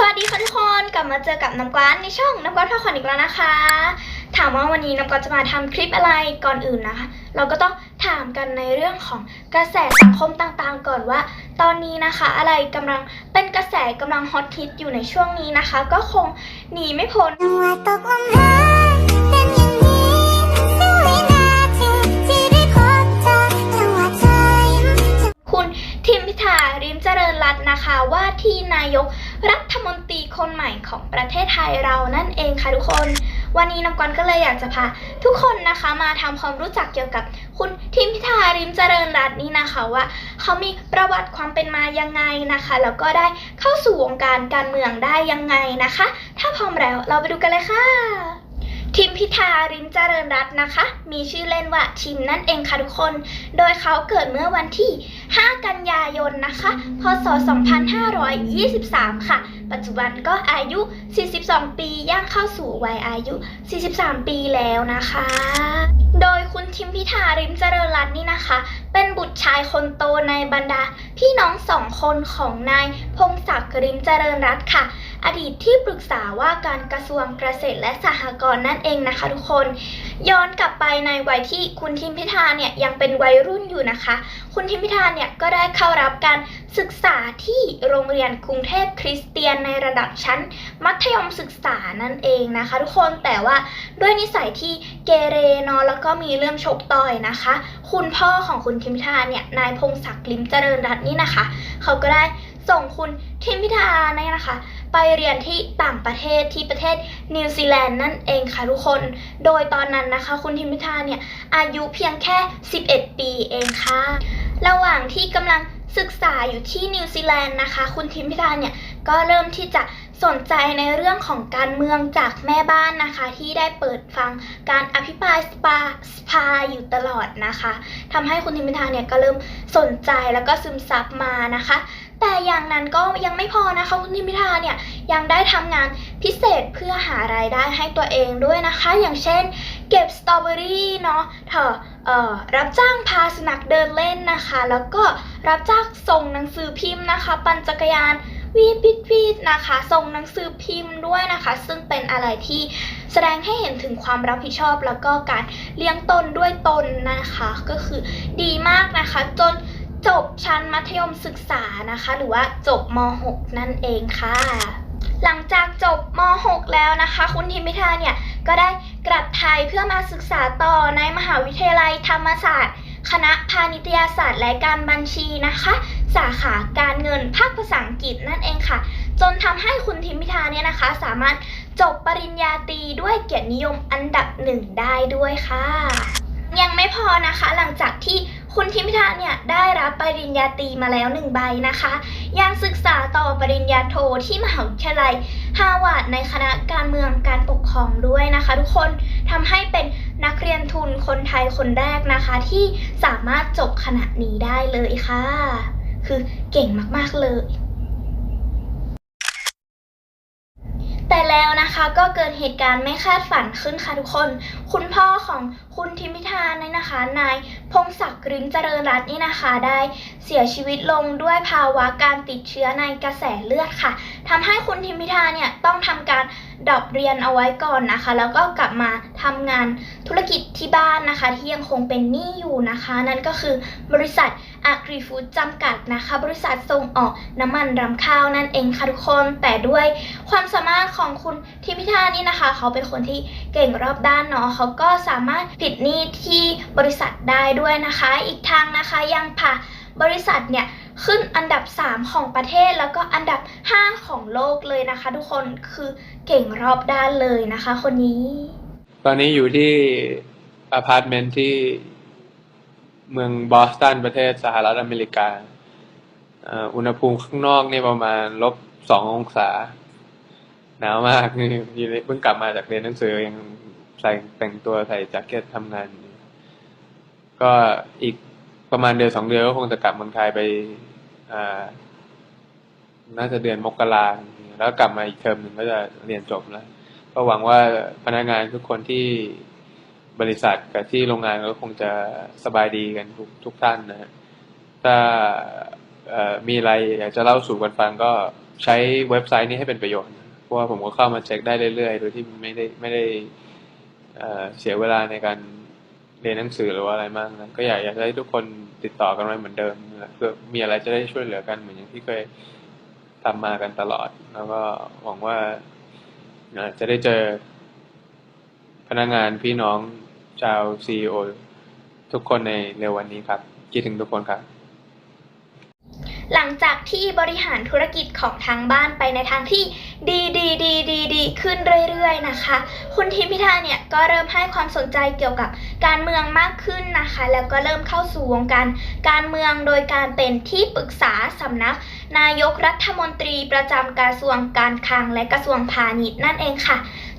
สวัสดีค่ะทุกคนกลับมาเจอกับน้ำกวานในช่องน้ำกวานพาขอนอีกแล้วนะคะ ถามว่าวันนี้น้ำกวานจะมาทำคลิปอะไรก่อนอื่นนะคะ เราก็ต้องถามกันในเรื่องของกระแสสังคมต่างๆ ก่อนว่า ตอนนี้นะคะ อะไรกำลังเป็นกระแสกำลังฮอตฮิตอยู่ในช่วงนี้นะคะ ก็คงหนีไม่พ้น ค่ะทุกคน วันนี้น้ำกวนก็เลยอยากจะพาทุกคนนะคะมาทำความรู้จักเกี่ยวกับ คุณทิมพิธาริมเจริญรัตน์นี่นะคะว่าเขามีประวัติความเป็นมายังไงนะคะแล้วก็ได้เข้าสู่วงการการเมืองได้ยังไงนะคะ ถ้าพร้อมแล้วเราไปดูกันเลยค่ะทิมพิธาริมเจริญรัตน์นะคะ มีชื่อเล่นว่าทิมนั่นเองค่ะทุกคน โดยเขาเกิดเมื่อวันที่ 5 กันยายนนะคะ พศ 2523 ค่ะ ปัจจุบันก็อายุ 42 ปีย่างเข้าสู่วัยอายุ 43 ปีแล้วนะคะ โดยคุณทิมพิธาริมเจริญรัตน์นี่นะคะ เป็นบุตรชายคนโตในบรรดา พี่น้องสองคนของนายพงศักดิ์ริมเจริญรัตน์ค่ะ อดีตที่ปรึกษาว่าการกระทรวงเกษตรและสหกรณ์นั่นเองนะคะทุกคน ย้อนกลับไปในวัยที่คุณทิมพิธาเนี่ยยังเป็นวัยรุ่นอยู่นะคะ คุณทิมพิธาเนี่ยก็ได้เข้ารับการศึกษาที่โรงเรียนกรุงเทพคริสเตียนในระดับชั้นมัธยมศึกษานั่นเองนะคะ ทุกคนแต่ว่าด้วยนิสัยที่เกเรเนาะแล้วก็มีเรื่องชกต่อยนะคะ คุณพ่อของคุณทิมพิธาเนี่ยนายพงศักดิ์ลิมเจริญรัตน์นี่นะคะ เขาก็ได้ส่งคุณทิมพิธาเนี่ยนะคะ ไปเรียนที่ต่างประเทศที่ประเทศนิวซีแลนด์นั่นเองค่ะทุกคน โดยตอนนั้นนะคะ คุณทิมพิธาเนี่ยอายุเพียงแค่ 11 ปีเองค่ะ ระหว่างที่กำลังศึกษาอยู่ที่นิวซีแลนด์นะคะ คุณทิมพิธาเนี่ย ก็เริ่มที่จะสนใจในเรื่องของการเมืองจากแม่บ้านนะคะ ที่ได้เปิดฟังการอภิปรายสปาสภาอยู่ตลอดนะคะทำให้คุณทิมพิธาเนี่ยก็เริ่มสนใจแล้วก็ซึมซับมานะคะ แต่อย่างนั้นก็ยังไม่พอนะคะคุณทิมพิธาเนี่ยยังได้ทำงานพิเศษเพื่อหารายได้ให้ตัวเองด้วยนะคะ อย่างเช่น เก็บสตรอเบอรี่เนาะเถอเอ่อรับจ้างพาสุนัขเดินเล่นนะคะ แล้วก็รับจ้างส่งหนังสือพิมพ์นะคะ ปั่นจักรยาน วีดวิดวีดนะคะส่งหนังสือพิมพ์ด้วยนะคะ ซึ่งเป็นอะไรที่แสดงให้เห็นถึงความรับผิดชอบ แล้วก็การเลี้ยงตนด้วยตนนะคะ ก็คือดีมากนะคะ จนจบชั้นมัธยมศึกษานะคะ หรือว่าจบม .6 นั่นเองค่ะ หลังจากจบม .6 แล้วนะคะ คุณทิมพิธาเนี่ยก็ได้กลับไทยเพื่อมาศึกษาต่อในมหาวิทยาลัยธรรมศาสตร์ คณะพาณิชยศาสตร์และการบัญชีนะคะ สาขาการเงินภาคภาษาอังกฤษนั่นเองค่ะ จนทำให้คุณทิมพิธาเนี่ยนะคะ สามารถจบปริญญาตรีด้วยเกียรตินิยมอันดับหนึ่งได้ด้วยค่ะ ยังไม่พอนะคะหลังจากที่คุณทิมพิธาเนี่ยได้รับปริญญาตรีมาแล้วหนึ่งใบนะคะ ยังศึกษาต่อปริญญาโทที่มหาวิทยาลัยฮาวาดในคณะการเมืองการปกครองด้วยนะคะ ทุกคนทำให้เป็น นักเรียนทุนคนไทยคนแรกนะคะ ที่สามารถจบขณะนี้ได้เลยค่ะ คือเก่งมากๆเลยแต่แล้ว นะคะ ก็เกิดเหตุการณ์ไม่คาดฝันขึ้นค่ะทุกคน คุณพ่อของคุณทิมพิธาเนี่ยนะคะ นายพงศักดิ์ริมเจริญรัตน์นี่นะคะ ได้เสียชีวิตลงด้วยภาวะการติดเชื้อในกระแสเลือดค่ะทำให้คุณทิมพิธาเนี่ยต้องทำการดรอปเรียนเอาไว้ก่อนนะคะ แล้วก็กลับมาทำงานธุรกิจที่บ้านนะคะ ที่ยังคงเป็นหนี้อยู่นะคะ นั่นก็คือบริษัท a g r i f o o d จำกัดนะคะ บริษัทส่งออกน้ำมันรำข้าวนั่นเองค่ะทุกคน แต่ด้วยความสามารถของคุณทิมพิธานี่นะคะ เขาเป็นคนที่เก่งรอบด้านเนาะเขาก็สามารถปิดหนี้ที่บริษัทได้ด้วยนะคะ อีกทางนะคะยังพาบริษัทเนี่ยขึ้นอันดับ 3 ของประเทศแล้วก็อันดับ 5 ของโลกเลยนะคะ ทุกคนคือเก่งรอบด้านเลยนะคะ คนนี้ ตอนนี้อยู่ที่อพาร์ตเมนต์ที่เมืองบอสตันประเทศสหรัฐอเมริกา อุณหภูมิข้างนอกนี่ประมาณลบสององศา หนาวมากนี่ยู่ในเพิ่งกลับมาจากเรียนหนังสือยังใส่แต่งตัวใส่แจ็คเก็ตทำงาน ก็อีกประมาณเดือนสองเดือนก็คงจะกลับเมืองไทยไปอ่าน่าจะเดือนมกราแล้วกลับมาอีกเทอมหนึ่งก็จะเรียนจบแล้ว ก็หวังว่าพนักงานทุกคนที่บริษัทกับที่โรงงานก็คงจะสบายดีกันทุกทุกท่านนะฮะถ้ามีอะไรอยากจะเล่าสู่กันฟังก็ใช้เว็บไซต์นี้ให้เป็นประโยชน์ เพราะว่าผมก็เข้ามาเช็คได้เรื่อยๆ โดยที่ไม่ได้ไม่ได้เสียเวลาในการเรียนหนังสือหรือว่าอะไรมากนะก็อยากอยากให้ทุกคนติดต่อกันไว้เหมือนเดิมนะเพื่อมีอะไรจะได้ช่วยเหลือกันเหมือนอย่างที่เคยทำมากันตลอด แล้วก็หวังว่าจะได้เจอพนักงานพี่น้องชาวซีอทุกคนในเร็ววันนี้ครับ คิดถึงทุกคนครับ หลังจากที่บริหารธุรกิจของทางบ้านไปในทางที่ดีดีดีดีดีขึ้นเรื่อยๆนะคะ คุณทิมพิธาเนี่ยก็เริ่มให้ความสนใจเกี่ยวกับการเมืองมากขึ้นนะคะ แล้วก็เริ่มเข้าสู่วงการการเมืองโดยการเป็นที่ปรึกษาสำนัก นายกรัฐมนตรีประจำกระทรวงการคลังและกระทรวงพาณิชย์นั่นเองค่ะ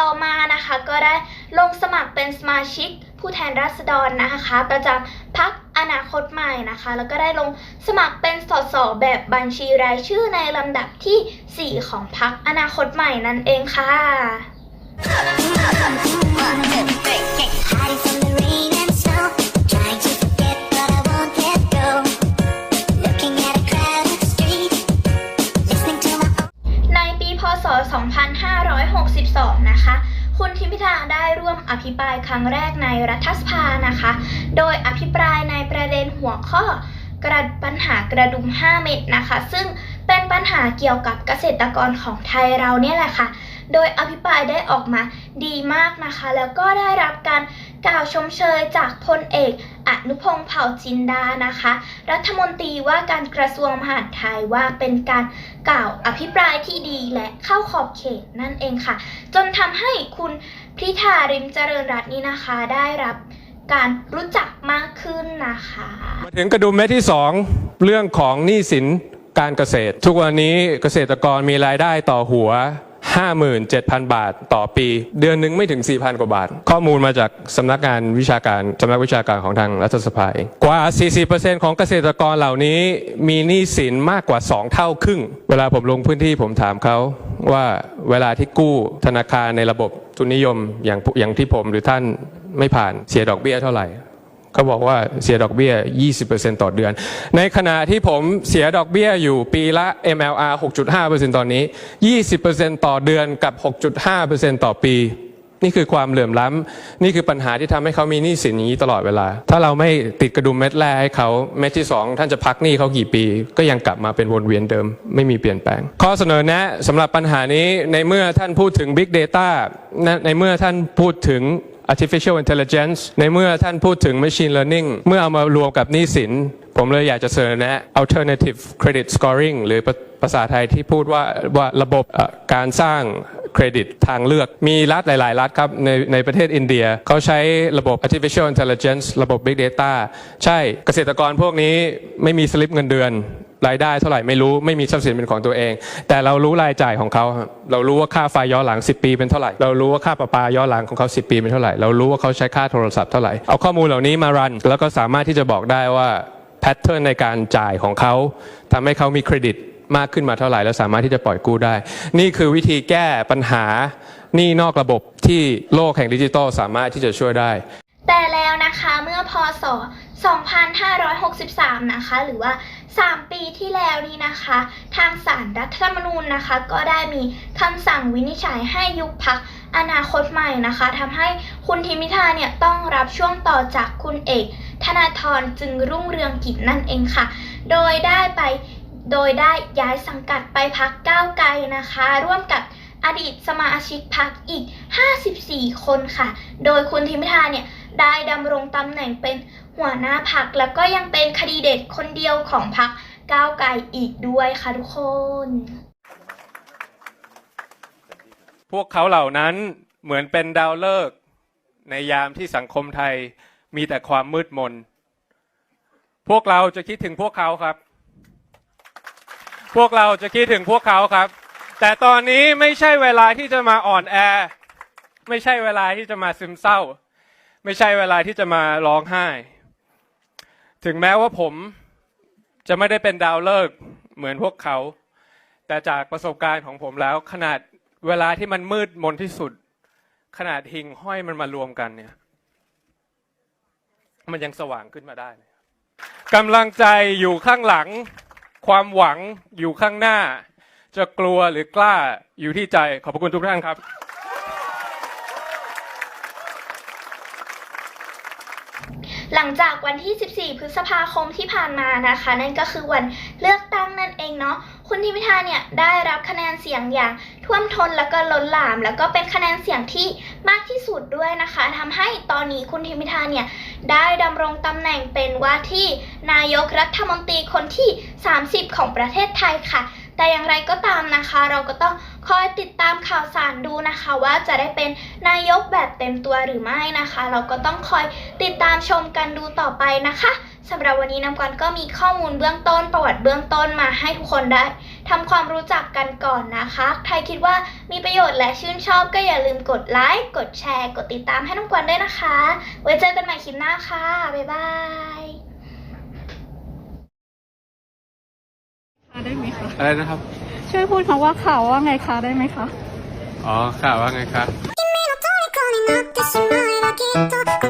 ต่อมานะคะก็ได้ลงสมัครเป็นสมาชิกผู้แทนราษฎรนะคะ ประจำพัก อนาคตใหม่นะคะ แล้วก็ได้ลงสมัครเป็นสสแบบบัญชีรายชื่อในลำดับที่ 4 ของพรรคอนาคตใหม่นั่นเองค่ะในปีพศ 2562 นะคะ คุณทิมพิธาได้ร่วมอภิปรายครั้งแรกในรัฐสภานะคะ โดยอภิปรายในประเด็นหัวข้อกระปัญหากระดุม 5 เม็ดนะคะ ซึ่งเป็นปัญหาเกี่ยวกับเกษตรกรของไทยเราเนี่ยแหละค่ะ โดยอภิปรายได้ออกมาดีมากนะคะ แล้วก็ได้รับการกล่าวชมเชยจากพลเอก อนุพงษ์เผ่าจินดานะคะ รัฐมนตรีว่าการกระทรวงมหาดไทยว่าเป็นการกล่าวอภิปรายที่ดีและเข้าขอบเขตนั่นเองค่ะ จนทำให้คุณพิธาริมเจริญรัตน์นี้นะคะ ได้รับการรู้จักมากขึ้นนะคะ มาถึงกระดุมเม็ดที่ 2 เรื่องของหนี้สินการเกษตร ทุกวันนี้เกษตรกรมีรายได้ต่อหัว 57,000 บาทต่อปี เดือนหนึ่งไม่ถึง 4,000 กว่าบาท ข้อมูลมาจากสำนักงานวิชาการสำนักวิชาการของทางรัฐสภาเองกว่า 40%ของเกษตรกรเหล่านี้มีหนี้สินมากกว่า 2 เท่าครึ่ง เวลาผมลงพื้นที่ผมถามเขาว่าเวลาที่กู้ธนาคารในระบบทุนนิยมอย่างอย่างที่ผมหรือท่านไม่ผ่านเสียดอกเบี้ยเท่าไหร่ เขาบอกว่าเสียดอกเบี้ย 20%ต่อเดือน ในขณะที่ผมเสียดอกเบี้ยอยู่ปีละ MLR 6.5%ตอนนี้ 20%ต่อเดือนกับ 6.5%ต่อปี นี่คือความเหลื่อมล้ำ นี่คือปัญหาที่ทำให้เขามีหนี้สินอย่างนี้ตลอดเวลา ถ้าเราไม่ติดกระดุมเม็ดแรกให้เขาเม็ดที่ 2 ท่านจะพักหนี้เขากี่ปี ก็ยังกลับมาเป็นวนเวียนเดิม ไม่มีเปลี่ยนแปลง ข้อเสนอแนะสำหรับปัญหานี้ในเมื่อท่านพูดถึง Big Data ในเมื่อท่านพูดถึง artificial intelligence ในเมื่อท่านพูดถึง machine learning เมื่อเอามารวมกับหนี้สิน ผมเลยอยากจะเสนอแนะ alternative credit scoring หรือภาษาไทยที่พูดว่าว่าระบบการสร้างเครดิตทางเลือก มีรัฐหลาย ๆ รัฐครับ ในในประเทศอินเดียเขาใช้ระบบ artificial intelligence ระบบ big data ใช่เกษตรกรพวกนี้ไม่มีสลิปเงินเดือน รายได้เท่าไหร่ไม่รู้ไม่มีทรัพย์สินเป็นของตัวเอง แต่เรารู้รายจ่ายของเขาเรารู้ว่าค่าไฟย้อนหลัง 10 ปีเป็นเท่าไหร่เรารู้ว่าค่าประปาย้อนหลังของเขา 10 ปีเป็นเท่าไหร่เรารู้ว่าเขาใช้ค่าโทรศัพท์เท่าไหร่เอาข้อมูลเหล่านี้มารัน แล้วก็สามารถที่จะบอกได้ว่าแพทเทิร์นในการจ่ายของเขาทำให้เขามีเครดิตมากขึ้นมาเท่าไหร่แล้วสามารถที่จะปล่อยกู้ได้ นี่คือวิธีแก้ปัญหาหนี้นอกระบบที่โลกแห่งดิจิทัลสามารถที่จะช่วยได้ แต่แล้วนะคะเมื่อพศ 2563 นะคะ หรือว่า 3 ปีที่แล้วนี้นะคะ ทางศาลรรัฐธรรมนูญนะคะ ก็ได้มีคำสั่งวินิจฉัยให้ยุบพักอนาคตใหม่นะคะทำให้คุณทิมิธาเนี่ยต้องรับช่วงต่อจากคุณเอก ธนาธรจึงรุ่งเรืองกิจนั่นเองค่ะ โดยได้ไปโดยได้ย้ายสังกัดไปพักก้าวไกลนะคะ ร่วมกับอดีตสมาชิกพักอีก 54 คนค่ะ โดยคุณทิมพิธาเนี่ย ได้ดำรงตำแหน่งเป็นหัวหน้าพักแล้วก็ยังเป็นคดีเด็ดคนเดียวของพักก้าวไกลอีกด้วยค่ะทุกคน พวกเขาเหล่านั้นเหมือนเป็นดาวฤกษ์ในยามที่สังคมไทยมีแต่ความมืดมน พวกเราจะคิดถึงพวกเขาครับ พวกเราจะคิดถึงพวกเขาครับ แต่ตอนนี้ไม่ใช่เวลาที่จะมาอ่อนแอ ไม่ใช่เวลาที่จะมาซึมเศร้า ไม่ใช่เวลาที่จะมาร้องไห้ ถึงแม้ว่าผมจะไม่ได้เป็นดาวฤกษ์เหมือนพวกเขา แต่จากประสบการณ์ของผมแล้ว ขนาดเวลาที่มันมืดมนที่สุด ขนาดหิ่งห้อยมันมารวมกันเนี่ย มันยังสว่างขึ้นมาได้กำลังใจอยู่ข้างหลัง ความหวังอยู่ข้างหน้า จะกลัวหรือกล้าอยู่ที่ใจขอบพระคุณทุกท่านครับ หลังจากวันที่ 14 พฤษภาคมที่ผ่านมานะคะ นั่นก็คือวันเลือกตั้งนั่นเองเนาะคุณทิมพิธาเนี่ยได้รับคะแนนเสียงอย่างท่วมท้นแล้วก็ล้นหลาม แล้วก็เป็นคะแนนเสียงที่มากที่สุดด้วยนะคะทำให้ตอนนี้คุณทิมพิธาเนี่ยได้ดำรงตำแหน่งเป็นว่าที่นายกรัฐมนตรีคนที่ 30 ของประเทศไทยค่ะ แต่อย่างไรก็ตามนะคะ เราก็ต้องคอยติดตามข่าวสารดูนะคะ ว่าจะได้เป็นนายกแบบเต็มตัวหรือไม่นะคะ เราก็ต้องคอยติดตามชมกันดูต่อไปนะคะสำหรับวันนี้น้ำกวนก็มีข้อมูลเบื้องต้น ประวัติเบื้องต้นมาให้ทุกคนได้ทำความรู้จักกันก่อนนะคะ ใครคิดว่ามีประโยชน์และชื่นชอบก็อย่าลืมกดไลค์ กดแชร์ กดติดตามให้น้ำกวนด้วยนะคะ ไว้เจอกันใหม่คลิปหน้าค่ะ บ๊ายบาย ได้ไหมคะ อะไรนะครับ ช่วยพูดคำว่าข่าวว่าไงคะได้ไหมคะ อ๋อข่าวว่าไงคะ